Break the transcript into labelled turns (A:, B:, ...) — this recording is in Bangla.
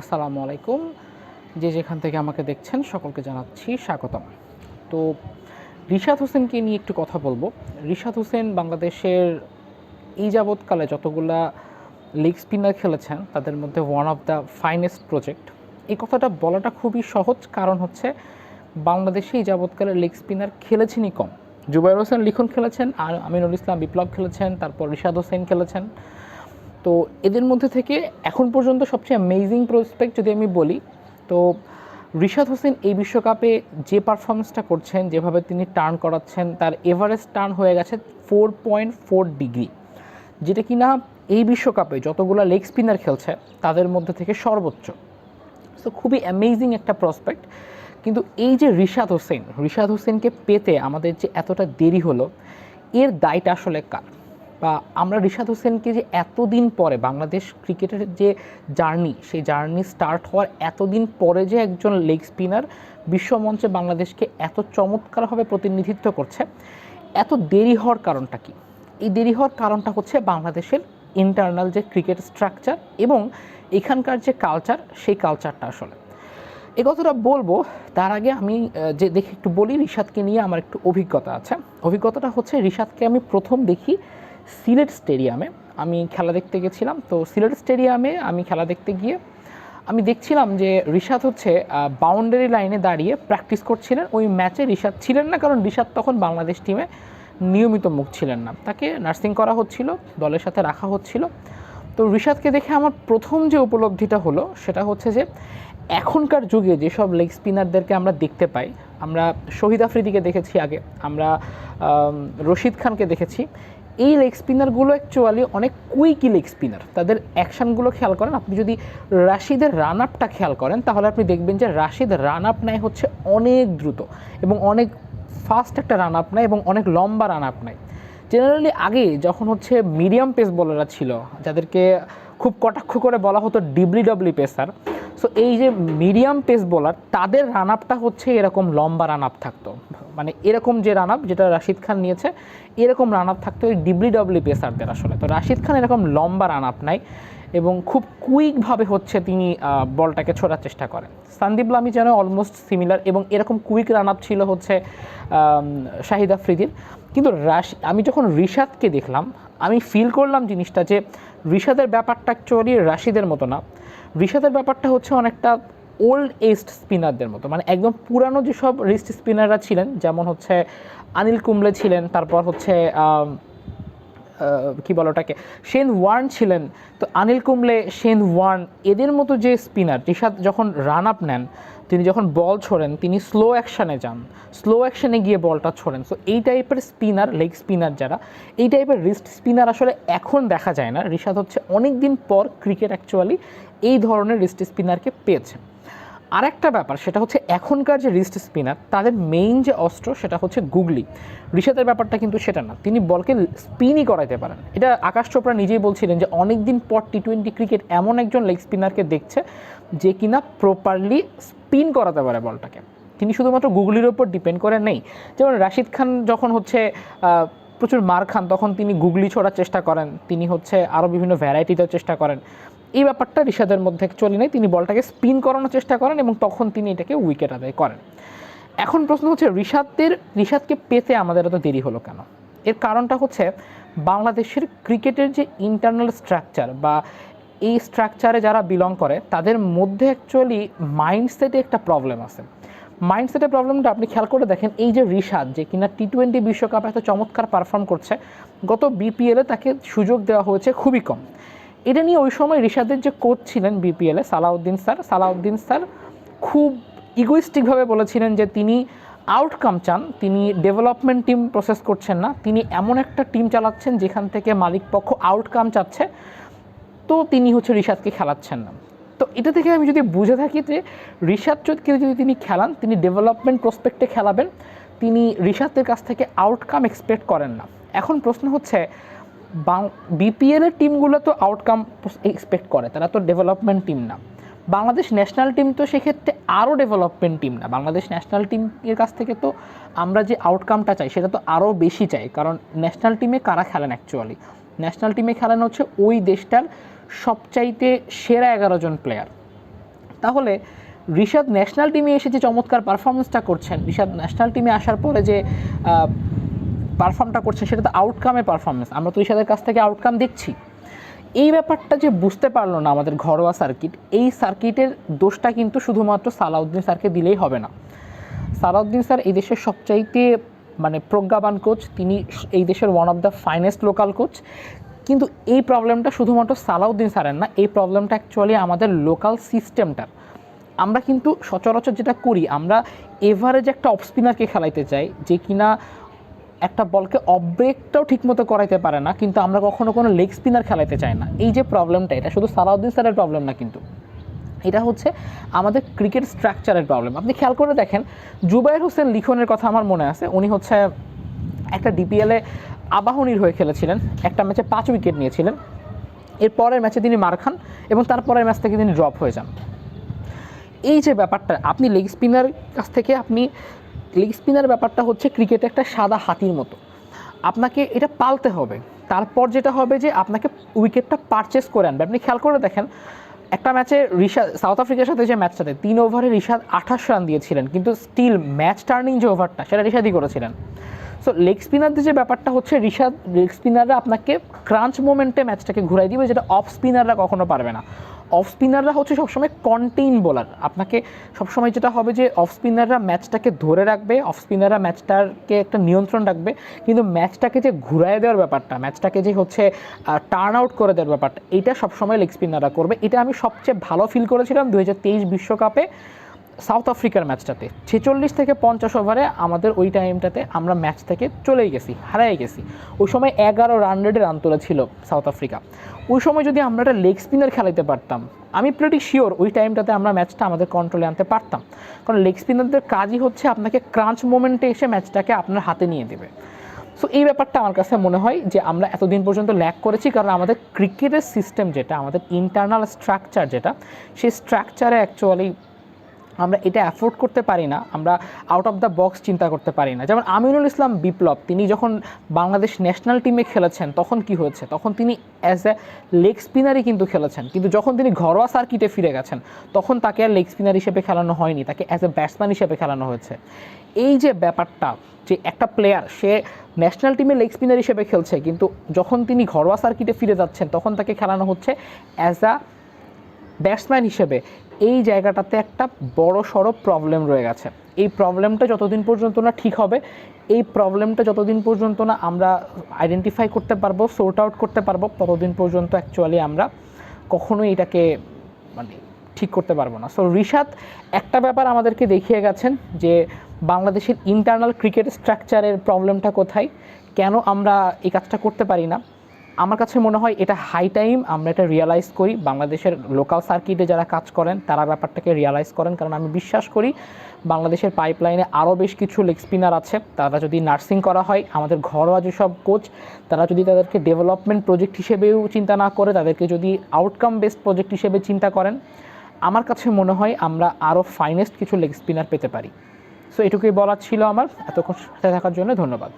A: আসসালামু আলাইকুম। যে যেখান থেকে আমাকে দেখছেন, সকলকে জানাচ্ছি স্বাগতম। তো রিশাদ হোসেনকে নিয়ে একটু কথা বলব। রিশাদ হোসেন বাংলাদেশের এই যাবৎকালে যতগুলা লিগ স্পিনার খেলেছেন, তাদের মধ্যে one of the finest project এই কথাটা বলাটা খুবই সহজ, কারণ হচ্ছে বাংলাদেশে এই যাবৎকালে লিগ স্পিনার খেলেছেনই কম। জুবাইর হোসেন লিখন খেলেছেন, আর আমিনুল ইসলাম বিপ্লব খেলেছেন, তারপর রিশাদ হোসেন খেলেছেন। তো এদের মধ্যে থেকে এখন পর্যন্ত সবচেয়ে অ্যামেজিং প্রসপেক্ট যদি আমি বলি, তো রিশাদ হোসেন এই বিশ্বকাপে যে পারফরমেন্সটা করছেন, যেভাবে তিনি টার্ন করাচ্ছেন, তার এভারেস্ট টার্ন হয়ে গেছে ফোর পয়েন্ট ফোর ডিগ্রি যেটা কিনা এই বিশ্বকাপে যতগুলো লেগ স্পিনার খেলছে, তাদের মধ্যে থেকে সর্বোচ্চ। সো খুবই অ্যামেজিং একটা প্রসপেক্ট কিন্তু এই যে রিশাদ হোসেন, রিশাদ হোসেনকে পেতে আমাদের যে এতটা দেরি হলো, এর দায়টা আসলে কার? বা আমরা রিশাদ হোসেনকে যে এতদিন পরে বাংলাদেশ ক্রিকেটের যে জার্নি, সেই জার্নি স্টার্ট হওয়ার এতদিন পরে যে একজন লেগ স্পিনার বিশ্বমঞ্চে বাংলাদেশকে এত চমৎকারভাবে প্রতিনিধিত্ব করছে, এত দেরি হওয়ার কারণটা কি? এই দেরি হওয়ার কারণটা হচ্ছে বাংলাদেশের ইন্টারনাল যে ক্রিকেট স্ট্রাকচার এবং এখানকার যে কালচার সেই কালচারটা আসলে। এ কথাটা বলব, তার আগে আমি যে দেখে একটু বলি, রিশাদকে নিয়ে আমার একটু অভিজ্ঞতা আছে। অভিজ্ঞতাটা হচ্ছে, রিশাদকে আমি প্রথম দেখি সিলেট স্টেডিয়ামে আমি খেলা দেখতে গেছিলাম। তো সিলেট স্টেডিয়ামে আমি খেলা দেখতে গিয়ে আমি দেখছিলাম যে রিশাদ হচ্ছে বাউন্ডারি লাইনে দাঁড়িয়ে প্র্যাকটিস করছিলেন। ওই ম্যাচে রিশাদ ছিলেন না, কারণ রিশাদ তখন বাংলাদেশ টিমে নিয়মিত মুখ ছিলেন না। তাকে নার্সিং করা হচ্ছিল, দলের সাথে রাখা হচ্ছিল। তো রিশাদকে দেখে আমার প্রথম যে উপলব্ধিটা হলো, সেটা হচ্ছে যে এখনকার যুগে যেসব লেগ স্পিনারদেরকে আমরা দেখতে পাই, আমরা শহীদ আফ্রিদিকে দেখেছি আগে, আমরা রশিদ খানকে দেখেছি। এই লেগ স্পিনারগুলো অ্যাকচুয়ালি অনেক কুইকি লেগ স্পিনার তাদের অ্যাকশানগুলো খেয়াল করেন। আপনি যদি রাশিদের রান আপটা খেয়াল করেন, তাহলে আপনি দেখবেন যে রাশিদ রান আপ নেয় হচ্ছে অনেক দ্রুত এবং অনেক ফাস্ট একটা রান আপ নেয় এবং অনেক লম্বা রান আপ নেয়। জেনারেলি আগে যখন হচ্ছে মিডিয়াম পেস বলাররা ছিল, যাদেরকে খুব কটাক্ষ করে বলা হতো ডিবলি পেসার সো এই যে মিডিয়াম পেস বোলার তাদের রান আপটা হচ্ছে এরকম লম্বা রান আপ থাকতো। মানে এরকম যে রান আপ যেটা রাশিদ খান নিয়েছে, এরকম রান আপ থাকতো ওই ডিবলি ডাবলি পেসারদের আসলে। তো রাশিদ খান এরকম লম্বা রান আপ নাই এবং খুব কুইকভাবে হচ্ছে তিনি বলটাকে ছোড়ার চেষ্টা করেন। সন্দীপ লামি যেন অলমোস্ট সিমিলার এবং এরকম কুইক রান আপ ছিল হচ্ছে শাহিদ আফ্রিদির। কিন্তু রাশ আমি যখন রিশাদকে দেখলাম আমি ফিল করলাম জিনিসটা যে রিশাদের ব্যাপারটা অ্যাকচুয়ালি রাশিদের মতো না। রিশাদের ব্যাপারটা হচ্ছে অনেকটা ওল্ড এজড স্পিনারদের মতো। মানে একদম পুরানো যেসব রিস্ট স্পিনাররা ছিলেন, যেমন হচ্ছে আনিল কুম্বলে ছিলেন, তারপর হচ্ছে কি বলো ওটাকে, শেন ওয়ার্ন ছিলেন। তো আনিল কুম্বলে, শেন ওয়ার্ন, এদের মতো যে স্পিনার রিশাদ যখন রান আপ নেন তিনি যখন বল ছোড়েন, তিনি স্লো অ্যাকশানে যান। স্লো অ্যাকশানে গিয়ে বলটা ছোড়েন। সো এই টাইপের স্পিনার লেগ স্পিনার যারা, এই টাইপের রিস্ট স্পিনার আসলে এখন দেখা যায় না। ঋষাদ হচ্ছে অনেক দিন পর ক্রিকেট অ্যাকচুয়ালি এই ধরনের রিস্ট স্পিনারকে পেয়েছে। আরেকটা ব্যাপার, সেটা হচ্ছে এখনকার যে রিস্ট স্পিনার তাদের মেইন যে অস্ত্র সেটা হচ্ছে গুগলি। ঋষাদের ব্যাপারটা কিন্তু সেটা না, তিনি বলকে স্পিনই করাইতে পারেন। এটা আকাশ চোপড়া নিজেই বলছিলেন যে অনেক দিন পর টি টোয়েন্টি ক্রিকেট এমন একজন লেগ স্পিনারকে দেখছে যে কিনা প্রপারলি স্পিন করাতে পারে বলটাকে। তিনি শুধুমাত্র গুগলির ওপর ডিপেন্ড করে নেই। যেমন রাশিদ খান যখন হচ্ছে প্রচুর মার খান, তখন তিনি গুগলি ছোড়ার চেষ্টা করেন। তিনি হচ্ছে আরও বিভিন্ন ভ্যারাইটি দেওয়ার চেষ্টা করেন। এই ব্যাপারটা ঋষাদের মধ্যে চলে নেই। তিনি বলটাকে স্পিন করানোর চেষ্টা করেন এবং তখন তিনি এটাকে উইকেট আদায় করেন। এখন প্রশ্ন হচ্ছে ঋষাদদের ঋষাদকে পেতে আমাদের এত দেরি হলো কেন? এর কারণটা হচ্ছে, বাংলাদেশের ক্রিকেটের যে ইন্টারনাল স্ট্রাকচার বা এই স্ট্রাকচারে যারা বিলং করে, তাদের মধ্যে অ্যাকচুয়ালি মাইন্ডসেটে একটা প্রবলেম আছে। মাইন্ডসেটের প্রবলেমটা আপনি খেয়াল করে দেখেন, এই যে রিশাদ, যে কিনা টি টোয়েন্টি বিশ্বকাপে এত চমৎকার পারফর্ম করছে, গত বিপিএলে তাকে সুযোগ দেওয়া হয়েছে খুবই কম। এটা নিয়ে ওই সময় রিশাদের যে কোচ ছিলেন বিপিএলে, সালাউদ্দিন স্যার সালাউদ্দিন স্যার খুব ইগোইস্টিকভাবে বলেছিলেন যে তিনি আউটকাম চান, তিনি ডেভেলপমেন্ট টিম প্রসেস করছেন না, তিনি এমন একটা টিম চালাচ্ছেন যেখান থেকে মালিক পক্ষ আউটকাম চাচ্ছে। তো তিনি হচ্ছে রিশাদকে খেলাচ্ছেন না। তো এটা থেকে আমি যদি বুঝে থাকি যে রিশাদ চোদকে যদি তিনি খেলান, তিনি ডেভেলপমেন্ট প্রসপেক্টে খেলাবেন, তিনি রিশাদের কাছ থেকে আউটকাম এক্সপেক্ট করেন না। এখন প্রশ্ন হচ্ছে বিপিএলের টিমগুলো তো আউটকাম এক্সপেক্ট করে, তারা তো ডেভেলপমেন্ট টিম না। বাংলাদেশ ন্যাশনাল টিম তো সেক্ষেত্রে আরও ডেভেলপমেন্ট টিম না। বাংলাদেশ ন্যাশনাল টিমের কাছ থেকে তো আমরা যে আউটকামটা চাই, সেটা তো আরও বেশি চাই, কারণ ন্যাশনাল টিমে কারা খেলেন অ্যাকচুয়ালি ন্যাশনাল টিমে খেলেন হচ্ছে ওই দেশটার সবচাইতে সেরা এগারো জন প্লেয়ার তাহলে ঋষাদ ন্যাশনাল টিমে এসে যে চমৎকার পারফরমেন্সটা করছেন ঋষাদ ন্যাশনাল টিমে আসার পরে যে পারফর্মটা করছেন সেটা তো আউটকামের পারফরমেন্স আমরা তো ঋষাদের কাছ থেকে আউটকাম দেখছি। এই ব্যাপারটা যে বুঝতে পারল না আমাদের ঘরোয়া সার্কিট এই সার্কিটের দোষটা কিন্তু শুধুমাত্র সালাউদ্দিন স্যারকে দিলেই হবে না। সালাউদ্দিন স্যার এই দেশের সবচাইতে মানে প্রজ্ঞাবান কোচ তিনি এই দেশের one of the finest local coach কিন্তু এই প্রবলেমটা শুধুমাত্র সালাউদ্দিন স্যারের না, এই প্রবলেমটা অ্যাকচুয়ালি আমাদের লোকাল সিস্টেমটার আমরা কিন্তু সচরাচর যেটা করি, আমরা এভারেজ একটা অফ স্পিনারকে খেলাইতে চাই, যে কিনা একটা বলকে অব্রেকটাও ঠিকমতো করাইতে পারে না, কিন্তু আমরা কখনো কোনো লেগ স্পিনার খেলাইতে চাই না। এই যে প্রবলেমটা এটা শুধু সালাউদ্দিন স্যারের প্রবলেম না কিন্তু। এটা হচ্ছে আমাদের ক্রিকেট স্ট্রাকচারের প্রবলেম আপনি খেয়াল করে দেখেন, জুবাইর হোসেন লিখনের কথা আমার মনে আছে। উনি হচ্ছে একটা ডিপিএলে আবাহনীর হয়ে খেলেছিলেন, একটা ম্যাচে পাঁচ উইকেট নিয়েছিলেন। এর পরের ম্যাচে তিনি মার খান এবং তারপরের ম্যাচ থেকে তিনি ড্রপ হয়ে যান। এই যে ব্যাপারটা, আপনি লেগ স্পিনার কাছ থেকে আপনি লেগ স্পিনার ব্যাপারটা হচ্ছে ক্রিকেটে একটা সাদা হাতির মতো। আপনাকে এটা পালতে হবে। তারপর যেটা হবে যে আপনাকে উইকেটটা পারচেস করে আনবে। আপনি খেয়াল করে দেখেন, একটা ম্যাচে ঋষাদ সাউথ আফ্রিকার সাথে যে ম্যাচটাতে তিন ওভারে ঋষাদ আঠাশ রান দিয়েছিলেন, কিন্তু স্টিল ম্যাচ টার্নিং যে ওভারটা সেটা ঋষাদই করেছিলেন। সো লেগ স্পিনারদের যে ব্যাপারটা হচ্ছে ঋষাদ লেগ স্পিনাররা আপনাকে ক্রাঞ্চ মোমেন্টে ম্যাচটাকে ঘুরাই দিবে, যেটা অফ স্পিনাররা কখনো পারবে না। অফ স্পিনাররা হচ্ছে সবসময় কন্টেইন বোলার আপনাকে সবসময় যেটা হবে যে অফ স্পিনাররা ম্যাচটাকে ধরে রাখবে অফ স্পিনাররা ম্যাচটাকে একটা নিয়ন্ত্রণ রাখবে, কিন্তু ম্যাচটাকে যে ঘুরায় দেওয়ার ব্যাপারটা ম্যাচটাকে যে হচ্ছে টার্ন আউট করে দেওয়ার ব্যাপারটা, এটা সবসময় লেগ স্পিনাররা করবে। এটা আমি সবচেয়ে ভালো ফিল করেছিলাম দু বিশ্বকাপে। সাউথ আফ্রিকার ম্যাচটাতে। ছেচল্লিশ থেকে পঞ্চাশ ওভারে আমাদের ওই টাইমটাতে আমরা ম্যাচ থেকে চলেই গেছি, হারাই গেছি। ওই সময় এগারো রান রেটে রান তুলেছিল সাউথ আফ্রিকা। ওই সময় যদি আমরা একটা লেগ স্পিনার খেলাইতে পারতাম, আমি প্রেটি শিওর ওই টাইমটাতে আমরা ম্যাচটা আমাদের কন্ট্রোলে আনতে পারতাম। কারণ লেগ স্পিনারদের কাজই হচ্ছে আপনাকে ক্রাঞ্চ মোমেন্টে এসে ম্যাচটাকে আপনার হাতে নিয়ে দেবে। সো এই ব্যাপারটা আমার কাছে মনে হয় যে আমরা এতদিন পর্যন্ত ল্যাক করেছি কারণ আমাদের ক্রিকেটের সিস্টেম যেটা, আমাদের ইন্টারনাল স্ট্রাকচার যেটা, সেই স্ট্রাকচারে অ্যাকচুয়ালি আমরা এটা অ্যাফোর্ড করতে পারি না, আমরা আউট অফ দ্য বক্স চিন্তা করতে পারি না। যেমন আমিনুল ইসলাম বিপ্লব, তিনি যখন বাংলাদেশ ন্যাশনাল টিমে খেলেছেন, তখন কি হয়েছে? তখন তিনি অ্যাজ এ লেগ স্পিনারই কিন্তু খেলেছেন। কিন্তু যখন তিনি ঘরোয়া সার্কিটে ফিরে গেছেন, তখন তাকে আর লেগ স্পিনার হিসেবে খেলানো হয়নি, তাকে অ্যাজ এ ব্যাটসম্যান হিসেবে খেলানো হয়েছে। এই যে ব্যাপারটা, যে একটা প্লেয়ার সে ন্যাশনাল টিমে লেগ স্পিনার হিসেবে খেলছে, কিন্তু যখন তিনি ঘরোয়া সার্কিটে ফিরে যাচ্ছেন, তখন তাকে খেলানো হচ্ছে অ্যাজ আ ব্যাটসম্যান হিসেবে। এই জায়গাটাতে একটা বড় সড়ো প্রবলেম রয়ে গেছে। এই প্রবলেমটা যতদিন পর্যন্ত না ঠিক হবে, এই প্রবলেমটা যতদিন পর্যন্ত না আমরা আইডেন্টিফাই করতে পারব সোর্ট আউট করতে পারব, ততদিন পর্যন্ত অ্যাকচুয়ালি আমরা কখনোই এটাকে মানে ঠিক করতে পারব না। সো ঋষাদ একটা ব্যাপার আমাদেরকে দেখিয়ে গেছেন যে বাংলাদেশের ইন্টারনাল ক্রিকেট স্ট্রাকচারের প্রবলেমটা কোথায়? কেন আমরা এই কাজটা করতে পারি না? আমার কাছে মনে হয় এটা হাই টাইম আমরা এটা রিয়ালাইজ করি। বাংলাদেশের লোকাল সার্কিটে যারা কাজ করেন, তারা ব্যাপারটাকে রিয়ালাইজ করেন। কারণ আমি বিশ্বাস করি, বাংলাদেশের পাইপলাইনে আরও বেশ কিছু লেগ স্পিনার আছে। তারা যদি নার্সিং করা হয়, আমাদের ঘরোয়া যেসব কোচ তারা যদি তাদেরকে ডেভেলপমেন্ট প্রজেক্ট হিসেবেও চিন্তা না করে, তাদেরকে যদি আউটকাম বেসড প্রজেক্ট হিসেবে চিন্তা করেন, আমার কাছে মনে হয় আমরা আরও ফাইনেস্ট কিছু লেগ স্পিনার পেতে পারি। সো এটুকুই বলার ছিল আমার। এতক্ষণ সাথে থাকার জন্য ধন্যবাদ।